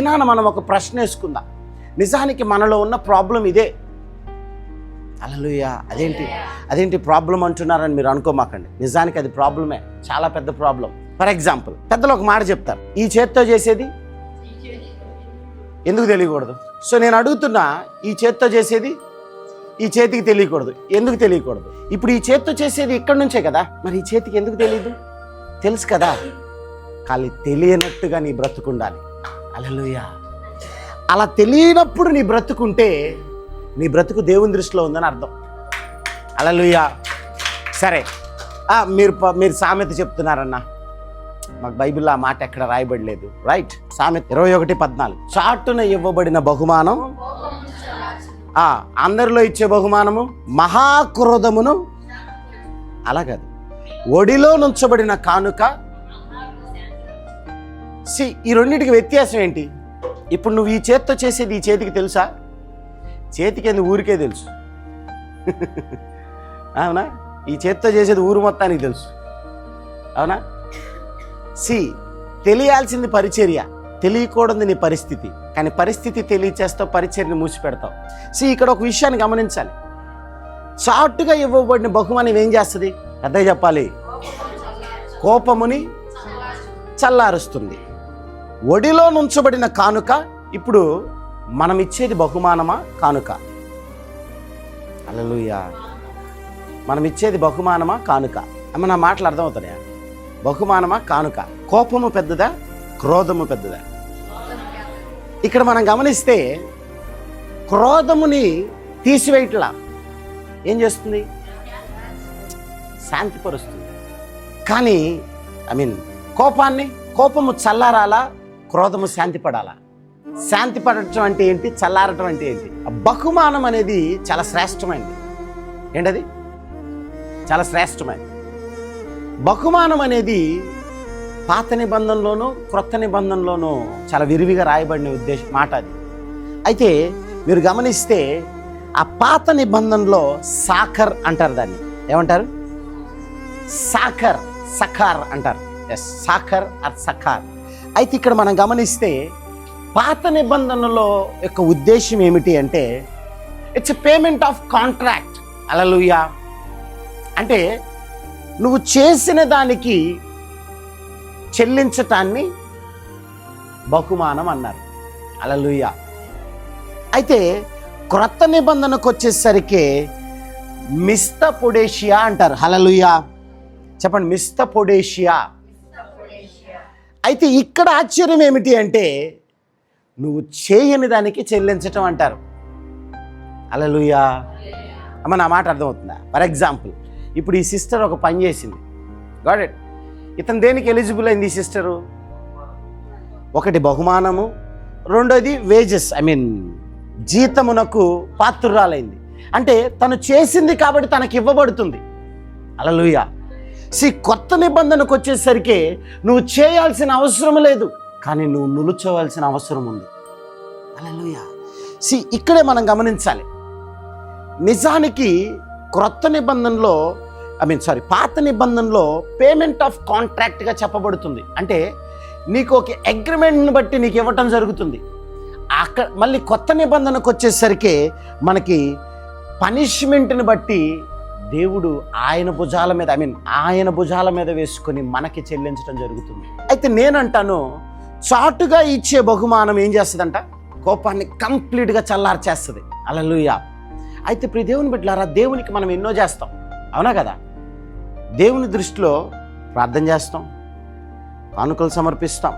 దినాన మనం ఒక ప్రశ్న వేసుకుందాం. నిజానికి మనలో ఉన్న ప్రాబ్లం ఇదే. అలలుయ అదేంటి? అదేంటి ప్రాబ్లం అంటున్నారని మీరు అనుకోమాకండి. నిజానికి అది ప్రాబ్లమే. చాలా పెద్ద ప్రాబ్లం. ఫర్ ఎగ్జాంపుల్ పెద్దలు ఒక మాట చెప్తారు. ఈ చేత్తో చేసేది? ఎందుకు తెలియకూడదు? సో నేను అడుగుతున్నా ఈ చేత్తో చేసేది? ఈ చేతికి తెలియకూడదు. ఎందుకు తెలియకూడదు? ఇప్పుడు ఈ చేత్తో చేసేది ఇక్కడి నుంచే కదా? మరి ఈ చేతికి ఎందుకు తెలియదు తెలుసు కదా? కానీ తెలియనట్టుగా నీ బ్రతుకుండాలి. అలలుయ. అలా తెలియనప్పుడు నీ బ్రతుకుంటే నీ బ్రతుకు దేవుని దృష్టిలో ఉందని అర్థం. అలలుయ. సరే. మీరు ప- మీరు సామెత చెప్తున్నారన్నా. మాకు బైబిల్లో ఆ మాట ఎక్కడ రాయబడలేదు. రైట్. సామెత ఇరవై ఒకటి పద్నాలుగు. చాటున ఇవ్వబడిన బహుమానం. అందరిలో ఇచ్చే బహుమానము మహాక్రోధమును. అలాగదు ఒడిలో నుంచబడిన కానుక సి ఈ రెండింటికి వ్యత్యాసం ఏంటి? ఇప్పుడు నువ్వు ఈ చేత్తో చేసేది ఈ చేతికి తెలుసా? చేతికి ఎందుకు ఊరికే తెలుసు. అవునా? ఈ చేతితో చేసేది ఊరు మొత్తానికి తెలుసు. అవునా? సి తెలియాల్సింది పరిచర్య. తెలియకూడదు నీ పరిస్థితి. కానీ పరిస్థితి తెలియచేస్తావు పరిచర్ని మూసిపెడతావు. సి ఇక్కడ ఒక విషయాన్ని గమనించాలి. చాటుగా ఇవ్వబడిన బహుమానం ఏం చేస్తుంది? పెద్దగా చెప్పాలి. కోపముని చల్లారుస్తుంది. ఒడిలో నుంచబడిన కానుక ఇప్పుడు మనం ఇచ్చేది బహుమానమా కానుక? అలలుయా మనం ఇచ్చేది బహుమానమా కానుక? అమ్మ నా మాటలు అర్థమవుతున్నాయా? బహుమానమా కానుక? కోపము పెద్దదా? క్రోధము పెద్దదా? ఇక్కడ మనం గమనిస్తే క్రోధముని తీసివేయట్లా ఏం చేస్తుంది? శాంతిపరుస్తుంది. కానీ ఐ మీన్ కోపాన్ని కోపము చల్లారాలా? క్రోధము శాంతిపడాలా? శాంతి పడటం అంటే ఏంటి? చల్లారటం అంటే ఏంటి? ఆ బహుమానం అనేది చాలా శ్రేష్టమైనది. ఏంటది? చాలా శ్రేష్టమైనది. బహుమానం అనేది పాత నిబంధనలోనూ క్రొత్త నిబంధనలోనూ చాలా విరివిగా రాయబడిన ఉద్దేశం మాట అది. అయితే మీరు గమనిస్తే ఆ పాత నిబంధనలో సాకర్ అంటారు దాన్ని. ఏమంటారు? సాకర్ సఖార్ అంటారు. ఎస్ సాకర్ ఆర్ సఖార్. అయితే ఇక్కడ మనం గమనిస్తే పాత నిబంధనలో యొక్క ఉద్దేశం ఏమిటి అంటే it's payment of contract hallelujah అంటే నువ్వు చేసిన దానికి చెల్లించటాన్ని బహుమానం అన్నారు. అలలుయ అయితే క్రొత్త నిబంధనకు వచ్చేసరికి మిస్త పొడేషియా అంటారు. హలలుయా చెప్పండి మిస్త పొడేషియా. అయితే ఇక్కడ ఆశ్చర్యం ఏమిటి అంటే నువ్వు చేయని దానికి చెల్లించటం అంటారు. అలలుయా. అమ్మ నా మాట అర్థమవుతుందా? ఫర్ ఎగ్జాంపుల్ ఇప్పుడు ఈ సిస్టర్ ఒక పని చేసింది. గాడ్ ఇట్ ఇతను దేనికి ఎలిజిబుల్ అయింది ఈ సిస్టరు ఒకటి బహుమానము రెండోది వేజెస్ ఐ మీన్ జీతమునకు పాత్రురాలైంది. అంటే తను చేసింది కాబట్టి తనకి ఇవ్వబడుతుంది. అలలుయా. సి కొత్త నిబంధనకు వచ్చేసరికి నువ్వు చేయాల్సిన అవసరం లేదు కానీ నువ్వు నిలుచోవలసిన అవసరం ఉంది. అలలుయ. సి ఇక్కడే మనం గమనించాలి. నిజానికి క్రొత్త నిబంధనలో ఐ మీన్ సారీ పాత నిబంధనలో పేమెంట్ ఆఫ్ కాంట్రాక్ట్గా చెప్పబడుతుంది. అంటే నీకు ఒక అగ్రిమెంట్ని బట్టి నీకు ఇవ్వటం జరుగుతుంది. అక్కడ మళ్ళీ కొత్త నిబంధనకు వచ్చేసరికి మనకి పనిష్మెంట్ని బట్టి దేవుడు ఆయన భుజాల మీద ఐ మీన్ ఆయన భుజాల మీద వేసుకొని మనకి చెల్లించడం జరుగుతుంది. అయితే నేనంటాను చాటుగా ఇచ్చే బహుమానం ఏం చేస్తుందంట? కోపాన్ని కంప్లీట్గా చల్లార్చేస్తుంది. అలలుయా అయితే ప్రతి దేవుని బిడ్డలారా దేవునికి మనం ఎన్నో చేస్తాం. అవునా కదా? దేవుని దృష్టిలో ప్రార్థన చేస్తాం. కానుకలు సమర్పిస్తాం.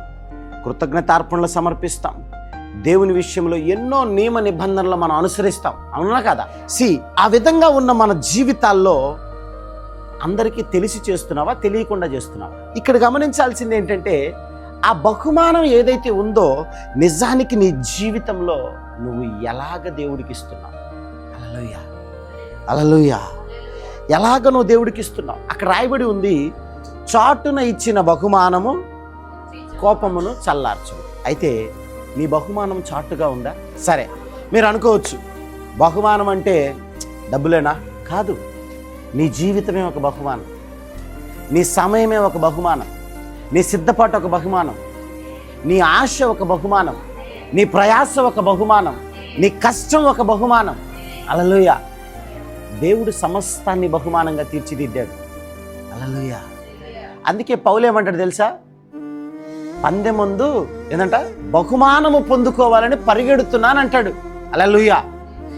కృతజ్ఞతార్పణలు సమర్పిస్తాం. దేవుని విషయంలో ఎన్నో నియమ నిబంధనలు మనం అనుసరిస్తాం. అవునా కదా? సి ఆ విధంగా ఉన్న మన జీవితాల్లో అందరికీ తెలిసి చేస్తున్నావా? తెలియకుండా చేస్తున్నావా? ఇక్కడ గమనించాల్సింది ఏంటంటే ఆ బహుమానం ఏదైతే ఉందో నిజానికి నీ జీవితంలో నువ్వు ఎలాగ దేవుడికి ఇస్తున్నావు? అలలుయ అలలుయ ఎలాగ నువ్వు దేవుడికి ఇస్తున్నావు? అక్కడ రాయబడి ఉంది చాటున ఇచ్చిన బహుమానము కోపమును చల్లార్చు అయితే నీ బహుమానం చాటుగా ఉందా? సరే మీరు అనుకోవచ్చు బహుమానం అంటే డబ్బులేనా? కాదు. నీ జీవితమే ఒక బహుమానం. నీ సమయమే ఒక బహుమానం. నీ సిద్ధపాటు ఒక బహుమానం. నీ ఆశ ఒక బహుమానం. నీ ప్రయాస ఒక బహుమానం. నీ కష్టం ఒక బహుమానం. అలలోయ. దేవుడు సమస్తాన్ని బహుమానంగా తీర్చిదిద్దాడు. అలలోయ. అందుకే పౌలేమంటాడు తెలుసా? పందె ముందు ఏంటంట బహుమానము పొందుకోవాలని పరిగెడుతున్నాను అంటాడు. అలలుయ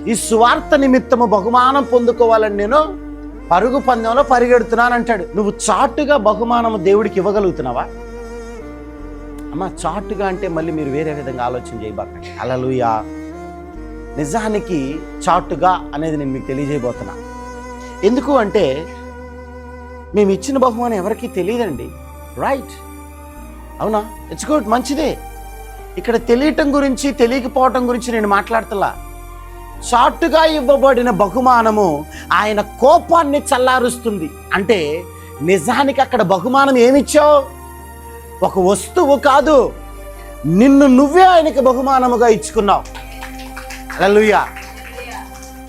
ఈ సువార్త నిమిత్తము బహుమానం పొందుకోవాలని నేను పరుగు పందెంలో పరిగెడుతున్నాను అంటాడు. నువ్వు చాటుగా బహుమానము దేవుడికి ఇవ్వగలుగుతున్నావా? అమ్మ చాటుగా అంటే మళ్ళీ మీరు వేరే విధంగా ఆలోచన చేయబాకండి. అలలుయ నిజానికి చాటుగా అనేది నేను మీకు తెలియజేయబోతున్నా. ఎందుకు అంటే మేము ఇచ్చిన బహుమానం ఎవరికీ తెలియదండి. రైట్ అవునా? ఇట్స్ గుడ్ మంచిదే. ఇక్కడ తెలియటం గురించి తెలియకపోవటం గురించి నేను మాట్లాడతలా. చాటుగా ఇవ్వబడిన బహుమానము ఆయన కోపాన్ని చల్లారుస్తుంది. అంటే నిజానికి అక్కడ బహుమానం ఏమిచ్చావు? ఒక వస్తువు కాదు. నిన్ను నువ్వే ఆయనకి బహుమానముగా ఇచ్చుకున్నావు. అలలుయా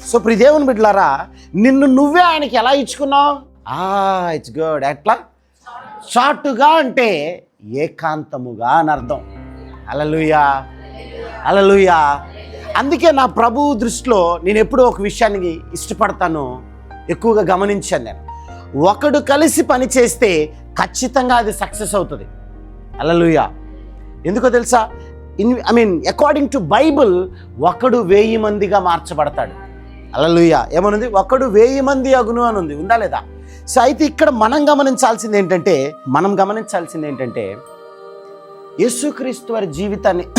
సో ప్రిదేవుని బిడ్డలారా నిన్ను నువ్వే ఆయనకి ఎలా ఇచ్చుకున్నావు? ఆ ఇట్స్ గుడ్ ఎట్లా? చాటుగా అంటే ఏకాంతముగా అని అర్థం. అలలుయా అలలుయా అందుకే నా ప్రభువు దృష్టిలో నేను ఎప్పుడూ ఒక విషయానికి ఇష్టపడతాను ఎక్కువగా గమనించాను నేను. ఒకడు కలిసి పని చేస్తే ఖచ్చితంగా అది సక్సెస్ అవుతుంది. అలలుయా ఎందుకో తెలుసా? In I mean according to Bible ఒకడు వేయి మందిగా మార్చబడతాడు. అలలుయ ఏమనుంది? ఒకడు వేయి మంది అగును అని ఉంది ఉందా లేదా? సో అయితే ఇక్కడ మనం గమనించాల్సింది ఏంటంటే మనం గమనించాల్సింది ఏంటంటే యేసుక్రీస్తు వారి జీవితాన్ని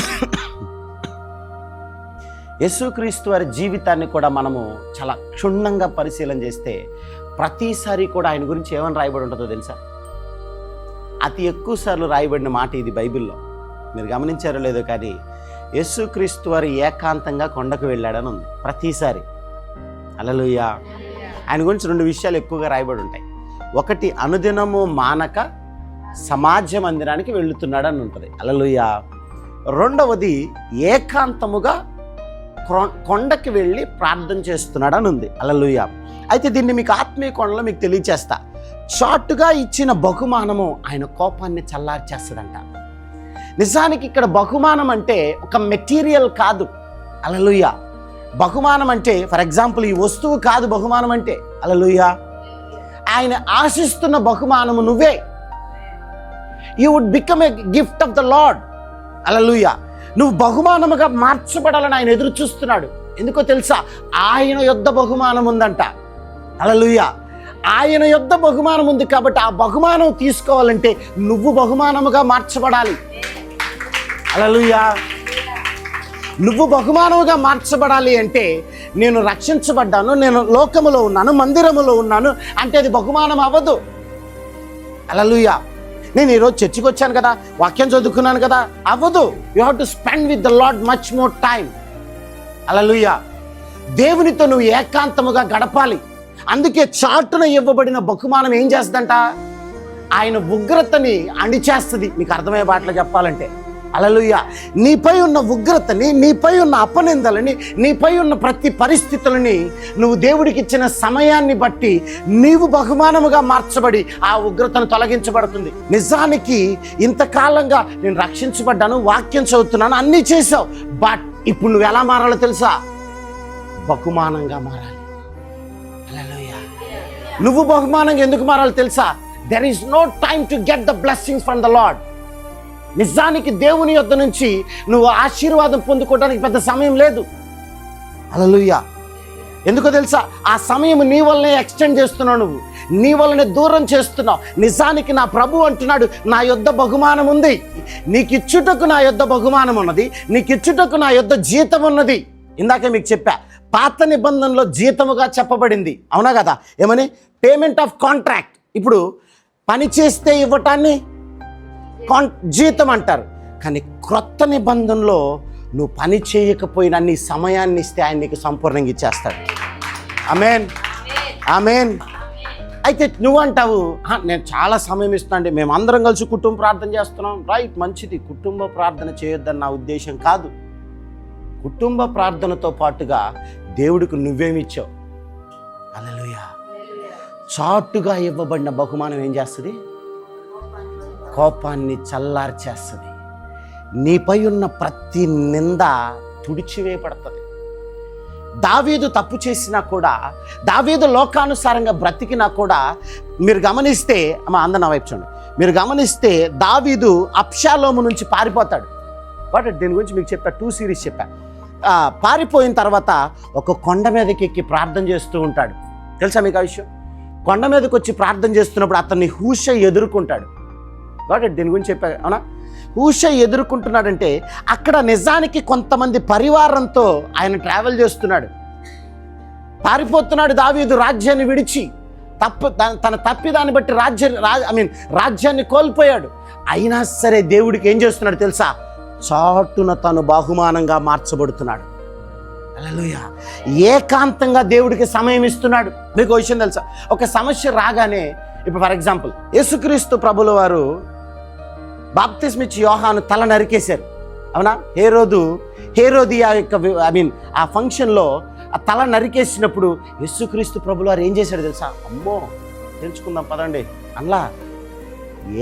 యేసుక్రీస్తు వారి జీవితాన్ని కూడా మనము చాలా క్షుణ్ణంగా పరిశీలన చేస్తే ప్రతిసారి కూడా ఆయన గురించి ఏమని రాయబడి ఉంటుందో తెలుసా? అతి ఎక్కువ సార్లు రాయబడిన మాట ఇది బైబిల్లో. మీరు గమనించారో లేదో కానీ యేసుక్రీస్తు వారు ఏకాంతంగా కొండకు వెళ్ళాడని ఉంది ప్రతిసారి. అలలుయ ఆయన గురించి రెండు విషయాలు ఎక్కువగా రాయబడి ఉంటాయి. ఒకటి అనుదినము మానక సమాజ మందిరానికి వెళుతున్నాడని ఉంటుంది. అలలుయ. రెండవది ఏకాంతముగా కొండకి వెళ్ళి ప్రార్థన చేస్తున్నాడని ఉంది. అలలుయ. అయితే దీన్ని మీకు ఆత్మీయ కొండలో మీకు తెలియచేస్తా. షార్ట్గా ఇచ్చిన బహుమానము ఆయన కోపాన్ని చల్లార్చేస్తుందంట. నిజానికి ఇక్కడ బహుమానం అంటే ఒక మెటీరియల్ కాదు. అలలుయ. బహుమానం అంటే ఫర్ ఎగ్జాంపుల్ ఈ వస్తువు కాదు బహుమానం అంటే అలలుయ ఆయన ఆశిస్తున్న బహుమానము నువ్వే. You would become a gift of the Lord hallelujah నువ్వు బహుమానముగా మార్చబడాలని ఆయన ఎదురు చూస్తున్నాడు ఎందుకో తెలుసా? ఆయన యొద్ద బహుమానం ఉందంట అలలుయ ఆయన యొద్ద బహుమానం ఉంది కాబట్టి ఆ బహుమానం తీసుకోవాలంటే నువ్వు బహుమానముగా మార్చబడాలి. అలలుయా నువ్వు బహుమానముగా మార్చబడాలి అంటే నేను రక్షించబడ్డాను నేను లోకములో ఉన్నాను మందిరములో ఉన్నాను అంటే అది బహుమానం అవ్వదు. అలలుయా. నేను ఈరోజు చర్చికి వచ్చాను కదా వాక్యం చదువుకున్నాను కదా అవ్వదు. You have to spend with the Lord much more time hallelujah. దేవునితో నువ్వు ఏకాంతముగా గడపాలి. అందుకే చాటున ఇవ్వబడిన బహుమానం ఏం చేస్తుందంట? ఆయన ఉగ్రతని అణిచేస్తుంది. మీకు అర్థమయ్యే బాటలో చెప్పాలంటే. అలలుయ నీపై ఉన్న ఉగ్రతని నీపై ఉన్న అపనిందలని నీపై ఉన్న ప్రతి పరిస్థితులని నువ్వు దేవుడికి ఇచ్చిన సమయాన్ని బట్టి నీవు బహుమానముగా మార్చబడి ఆ ఉగ్రతను తొలగించబడుతుంది. నిజానికి ఇంతకాలంగా నేను రక్షించబడ్డాను వాక్యం చదువుతున్నాను అన్నీ చేసావు బట్ ఇప్పుడు నువ్వు ఎలా మారాలో తెలుసా? బహుమానంగా మారాలి. నువ్వు బహుమానంగా ఎందుకు మారాలో తెలుసా? There is no time to get the blessings from the Lord నిజానికి దేవుని యొద్ద నుంచి నువ్వు ఆశీర్వాదం పొందుకోవడానికి పెద్ద సమయం లేదు. అలలుయ్యా ఎందుకో తెలుసా? ఆ సమయం నీ వల్లనే ఎక్స్టెండ్ చేస్తున్నావు నువ్వు. నీ వల్లనే దూరం చేస్తున్నావు. నిజానికి నా ప్రభు అంటున్నాడు నా యొద్ద బహుమానం ఉంది. నీకు ఇచ్చుటకు నా యొద్ద బహుమానం ఉన్నది. నీకు ఇచ్చుటకు నా యొద్ద జీతం ఉన్నది. ఇందాక మీకు చెప్పా పాత నిబంధనలో జీతముగా చెప్పబడింది. అవునా కదా? ఏమని? పేమెంట్ ఆఫ్ కాంట్రాక్ట్ ఇప్పుడు పని చేస్తే ఇవ్వటాన్ని కాన్ జీతం అంటారు. కానీ క్రొత్త నిబంధనలో నువ్వు పని చేయకపోయినా నీ సమయాన్ని ఇస్తే ఆయన నీకు సంపూర్ణంగా ఇచ్చేస్తాడు. Amen amen. అయితే నువ్వు అంటావు నేను చాలా సమయం ఇస్తున్నాండి మేము అందరం కలిసి కుటుంబ ప్రార్థన చేస్తున్నాం. రైట్ మంచిది. కుటుంబ ప్రార్థన చేయొద్దని నా ఉద్దేశం కాదు. కుటుంబ ప్రార్థనతో పాటుగా దేవుడికి నువ్వేమిచ్చావు అలలుయా చాటుగా ఇవ్వబడిన బహుమానం ఏం చేస్తుంది? కోపాన్ని చల్లార్చేస్తుంది. నీపై ఉన్న ప్రతి నింద తుడిచివేయబడుతుంది. దావీదు తప్పు చేసినా కూడా దావీదు లోకానుసారంగా బ్రతికినా కూడా మీరు గమనిస్తే మా అందరు నా వైపు చూడండి. మీరు గమనిస్తే దావీదు అప్షాలోము నుంచి పారిపోతాడు. బట్ దీని గురించి మీకు చెప్పా టూ సిరీస్ చెప్పా. పారిపోయిన తర్వాత ఒక కొండ మీదకి ఎక్కి ప్రార్థన చేస్తూ ఉంటాడు. తెలుసా మీకు ఆ విషయం? కొండ మీదకి వచ్చి ప్రార్థన చేస్తున్నప్పుడు అతన్ని హూష ఎదుర్కొంటాడు. కాబట్టి దీని గురించి చెప్పా అవునా? ఊష ఎదుర్కొంటున్నాడంటే అక్కడ నిజానికి కొంతమంది పరివారంతో ఆయన ట్రావెల్ చేస్తున్నాడు. పారిపోతున్నాడు దావీదు రాజ్యాన్ని విడిచి. తప్పు తన- తప్పి దాన్ని బట్టి రాజ్య ఐ మీన్ రాజ్యాన్ని కోల్పోయాడు. అయినా సరే దేవుడికి ఏం చేస్తున్నాడు తెలుసా? చాటున తను బహుమానంగా మార్చబడుతున్నాడు. ఏకాంతంగా దేవుడికి సమయం ఇస్తున్నాడు. మీకు విషయం తెలుసా? ఒక సమస్య రాగానే ఇప్పుడు ఫర్ ఎగ్జాంపుల్ యేసుక్రీస్తు ప్రభుల వారు బాప్తిస్మిచ్చి యోహాను తల నరికేశారు. అవునా? హేరోదు హేరోదియా యొక్క ఐ మీన్ ఆ ఫంక్షన్లో ఆ తల నరికేసినప్పుడు యస్సుక్రీస్తు ప్రభులు వారు ఏం చేశాడు తెలుసా? అమ్మో తెలుసుకుందాం పదండి. అలా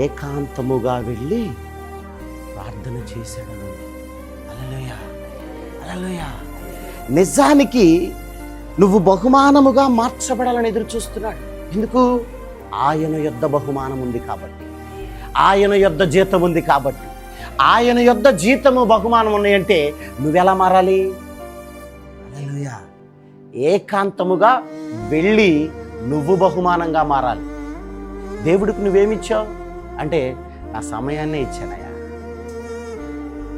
ఏకాంతముగా వెళ్ళి ప్రార్థన చేశాడను. అలలోయ అలలోయ నిజానికి నువ్వు బహుమానముగా మార్చబడాలని ఎదురు చూస్తున్నాడు ఎందుకు? ఆయన యొద్ద బహుమానం ఉంది కాబట్టి. ఆయన యొద్ద జీతం ఉంది కాబట్టి. ఆయన యొద్ద జీతము బహుమానం ఉన్నాయంటే నువ్వెలా మారాలి? హల్లెలూయా. ఏకాంతముగా వెళ్ళి నువ్వు బహుమానంగా మారాలి. దేవుడికి నువ్వేమిచ్చావు? అంటే నా సమయాన్నే ఇచ్చానయ్యా.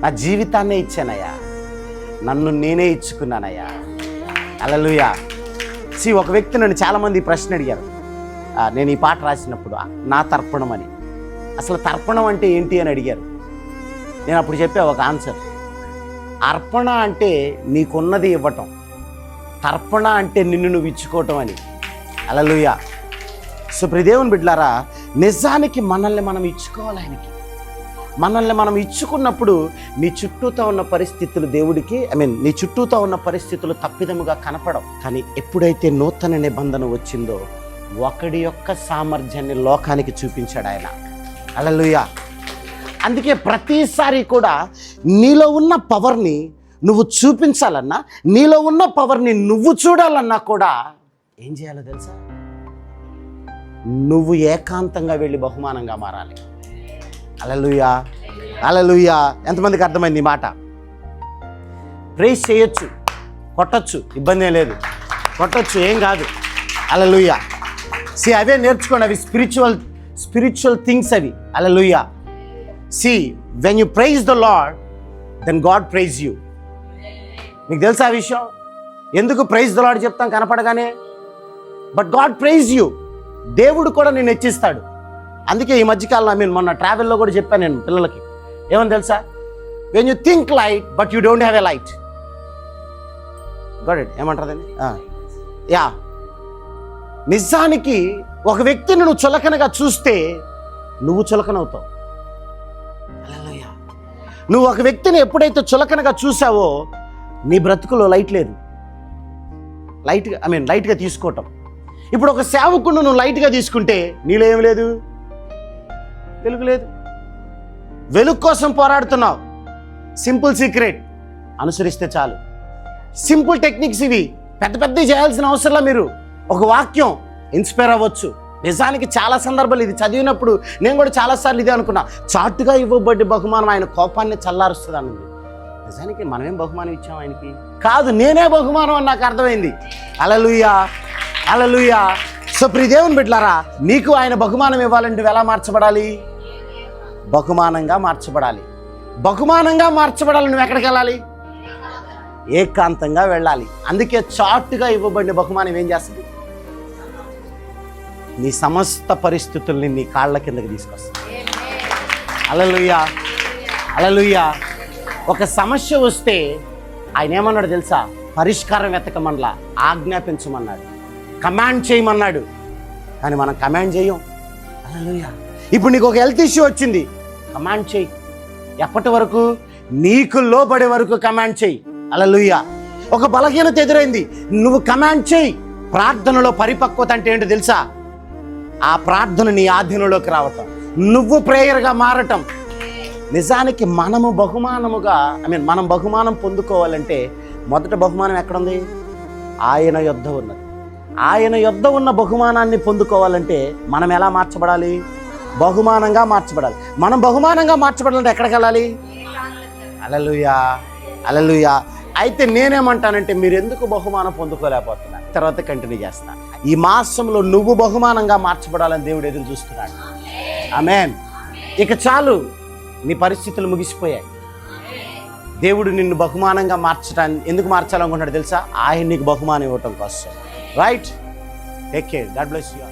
నా జీవితాన్నే ఇచ్చానయ్యా. నన్ను నేనే ఇచ్చుకున్నానయ్యా. అలలుయా సి ఒక వ్యక్తి నన్ను చాలామంది ప్రశ్న అడిగారు. నేను ఈ పాట రాసినప్పుడు నా తర్పణం అని అసలు తర్పణం అంటే ఏంటి అని అడిగారు. నేను అప్పుడు చెప్పా ఒక ఆన్సర్ అర్పణ అంటే నీకున్నది ఇవ్వటం. తర్పణ అంటే నిన్ను నువ్వు ఇచ్చుకోవటం అని. అలలుయా. సుప్రదేవుని బిడ్లారా నిజానికి మనల్ని మనం ఇచ్చుకోవాలి ఆయనకి. మనల్ని మనం ఇచ్చుకున్నప్పుడు నీ చుట్టూతో ఉన్న పరిస్థితులు దేవుడికి ఐ మీన్ నీ చుట్టూతో ఉన్న పరిస్థితులు తప్పిదముగా కనపడవు. కానీ ఎప్పుడైతే నూతన నిబంధన వచ్చిందో ఒకడి యొక్క సామర్థ్యాన్ని లోకానికి చూపించాడు ఆయన. అలలుయ అందుకే ప్రతిసారి కూడా నీలో ఉన్న పవర్ని నువ్వు చూపించాలన్నా నీలో ఉన్న పవర్ని నువ్వు చూడాలన్నా కూడా ఏం చేయాలో తెలుసా? నువ్వు ఏకాంతంగా వెళ్ళి బహుమానంగా మారాలి. అలలుయా అలలుయా ఎంతమందికి అర్థమైంది మాట? ప్రేస్ చేయొచ్చు కొట్టచ్చు ఇబ్బంది లేదు. కొట్టచ్చు ఏం కాదు. అలలుయా సి అవే నేర్చుకోండి అవి స్పిరిచువల్ స్పిరిచువల్ థింగ్స్ అవి. Hallelujah see when you praise the Lord then God praise you మీకు తెలుసా ఆ విషయం? ఎందుకు ప్రైజ్ ద లాడ్ చెప్తాం కనపడగానే? బట్ గాడ్ ప్రైజ్ యూ దేవుడు కూడా నేను హెచ్చిస్తాడు. అందుకే ఈ మధ్యకాలంలో ఐ మీన్ మొన్న ట్రావెల్లో కూడా చెప్పాను నేను పిల్లలకి. ఏమని తెలుసా? When you think light but you don't have a light got it ఏమంటారు యా నిజానికి ఒక వ్యక్తిని నువ్వు చులకనగా చూస్తే నువ్వు చులకనవుతావు. నువ్వు ఒక వ్యక్తిని ఎప్పుడైతే చులకనగా చూసావో నీ బ్రతుకులో లైట్ లేదు. లైట్గా ఐ మీన్ లైట్గా తీసుకోవటం. ఇప్పుడు ఒక సేవకుడు నువ్వు లైట్గా తీసుకుంటే నీలో ఏం లేదు? వెలుగు లేదు. వెలుగు కోసం పోరాడుతున్నావు. సింపుల్ సీక్రెట్ అనుసరిస్తే చాలు. సింపుల్ టెక్నిక్స్ ఇవి. పెద్ద పెద్దవి చేయాల్సిన అవసరంలా మీరు. ఒక వాక్యం ఇన్స్పైర్ అవ్వచ్చు. నిజానికి చాలా సందర్భాలు ఇది. చదివినప్పుడు నేను కూడా చాలాసార్లు ఇదే అనుకున్నా. చాటుగా ఇవ్వబడ్డ బహుమానం ఆయన కోపాన్ని చల్లారుస్తుంది అన్నది నిజానికి మనమేం బహుమానం ఇచ్చాం ఆయనకి? కాదు నేనే బహుమానం అని నాకు అర్థమైంది. అలలుయా అలలుయా సో ప్రిదేవుని బిడ్లారా బిడ్డలారా నీకు ఆయన బహుమానం ఇవ్వాలంటే ఎలా మార్చబడాలి? బహుమానంగా మార్చబడాలి. బహుమానంగా మార్చబడాలి. నువ్వు ఎక్కడికి వెళ్ళాలి? ఏకాంతంగా వెళ్ళాలి. అందుకే చాటుగా ఇవ్వబడిన బహుమానం ఏం చేస్తుంది? నీ సమస్త పరిస్థితుల్ని నీ కాళ్ళ కిందకి తీసుకొస్తుంది. Hallelujah hallelujah. ఒక సమస్య వస్తే ఆయన ఏమన్నాడు తెలుసా? పరిష్కారం వెతకమనలా ఆజ్ఞాపించమన్నాడు. కమాండ్ చేయమన్నాడు. కానీ మనం కమాండ్ చేయం. అలలుయ్యా. ఇప్పుడు నీకు ఒక హెల్త్ ఇష్యూ వచ్చింది. కమాండ్ చేయి. ఎప్పటి వరకు? నీకు లోబడే వరకు కమాండ్ చేయి. అలలుయ్య ఒక బలహీనత ఎదురైంది. నువ్వు కమాండ్ చేయి. ప్రార్థనలో పరిపక్వత అంటే ఏంటో తెలుసా? ఆ ప్రార్థన నీ ఆధీనంలోకి రావటం. నువ్వు ప్రేయర్గా మారటం. నిజానికి మనము బహుమానముగా ఐ మీన్ మనం బహుమానం పొందుకోవాలంటే మొదట బహుమానం ఎక్కడుంది? ఆయన యుద్ధ ఉన్నది. ఆయన యుద్ధ ఉన్న బహుమానాన్ని పొందుకోవాలంటే మనం ఎలా మార్చబడాలి? బహుమానంగా మార్చబడాలి. మనం బహుమానంగా మార్చబడాలంటే ఎక్కడికి వెళ్ళాలి అలలుయా అలలుయా అయితే నేనేమంటానంటే మీరు ఎందుకు బహుమానం పొందుకోలేకపోతున్నారు? తర్వాత కంటిన్యూ చేస్తా. ఈ మాసంలో నువ్వు బహుమానంగా మార్చబడాలని దేవుడు ఎదురు చూస్తున్నాడు. ఆమెన్ ఇక చాలు. నీ పరిస్థితులు ముగిసిపోయాయి. దేవుడు నిన్ను బహుమానంగా మార్చడానికి ఎందుకు మార్చాలనుకుంటున్నాడు తెలుసా? ఆయన నీకు బహుమానం ఇవ్వటం కోసం. Right take care God bless you